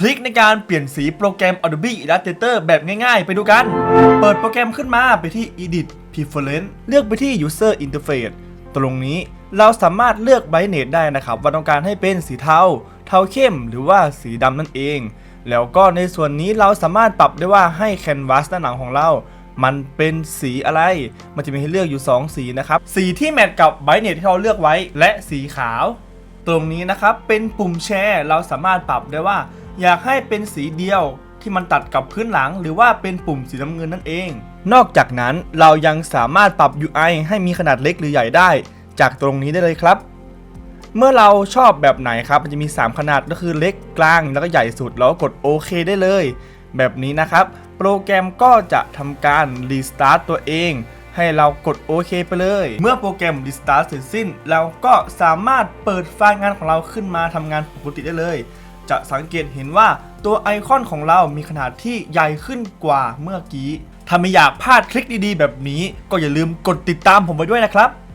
ทริคในการเปลี่ยนสีโปรแกรม Adobe Illustrator แบบง่ายๆ ไปดูกัน เปิดโปรแกรมขึ้นมาไปที่ Edit Preference เลือกไปที่ User Interface ตรงนี้เราสามารถเลือก Brightness ได้นะครับ ว่าต้องการให้เป็นสีเทา เทาเข้ม หรือว่าสีดำนั่นเอง แล้วก็ในส่วนนี้เราสามารถปรับได้ว่าให้ Canvas ด้านหลังของเรา มันเป็นสีอะไร มันจะมีให้เลือกอยู่ 2 สีนะครับ สีที่แมทกับ Brightness ที่เราเลือกไว้ และสีขาว ตรงนี้นะครับเป็นปุ่มแชร์ เราสามารถปรับได้ว่า อยากให้เป็นสีเดียวที่มันตัดกับพื้นหลัง หรือว่าเป็นปุ่มสีน้ำเงินนั่นเอง นอกจากนั้นเรายังสามารถปรับ UI ให้มีขนาดเล็กหรือใหญ่ได้ จากตรงนี้ได้เลยครับ เมื่อเราชอบแบบไหนครับ มันจะมี 3 ขนาดก็คือเล็กกลางแล้วก็ใหญ่สุด แล้วกดโอเคได้เลย แบบนี้นะครับ โปรแกรมก็จะทำการรีสตาร์ตตัวเองให้เรากดโอเคไปเลย เมื่อโปรแกรมรีสตาร์ทเสร็จสิ้น เราก็สามารถเปิดไฟล์งานของเราขึ้นมาทำงานปกติได้เลย จะสังเกตเห็นว่าตัวไอคอนของเรามีขนาดที่ใหญ่ขึ้นกว่าเมื่อกี้ ถ้าไม่อยากพลาดคลิกดีๆ แบบนี้ ก็อย่าลืมกดติดตามผมไว้ด้วยนะครับ